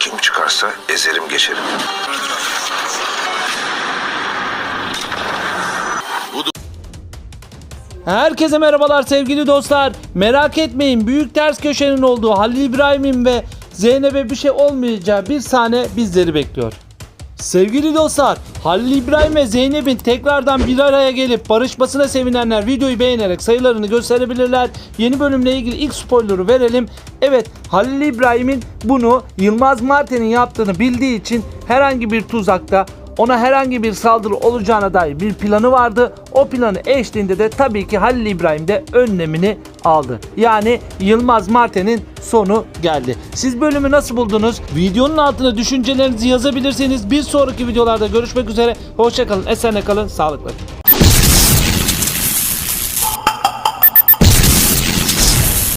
Kim çıkarsa ezerim geçerim. Herkese merhabalar sevgili dostlar. Merak etmeyin büyük ters köşenin olduğu Halil İbrahim'in ve Zeynep'e bir şey olmayacağı bir sahne bizleri bekliyor. Sevgili dostlar, Halil İbrahim ve Zeynep'in tekrardan bir araya gelip barışmasına sevinenler videoyu beğenerek sayılarını gösterebilirler. Yeni bölümle ilgili ilk spoiler'ı verelim. Evet, Halil İbrahim'in bunu Yılmaz Marten'in yaptığını bildiği için herhangi bir tuzakta ona herhangi bir saldırı olacağına dair bir planı vardı. O planı eşliğinde de tabii ki Halil İbrahim de önlemini aldı. Yani Yılmaz Marten'in sonu geldi. Siz bölümü nasıl buldunuz? Videonun altına düşüncelerinizi yazabilirsiniz. Bir sonraki videolarda görüşmek üzere. Hoşçakalın, esenle kalın, sağlıkla.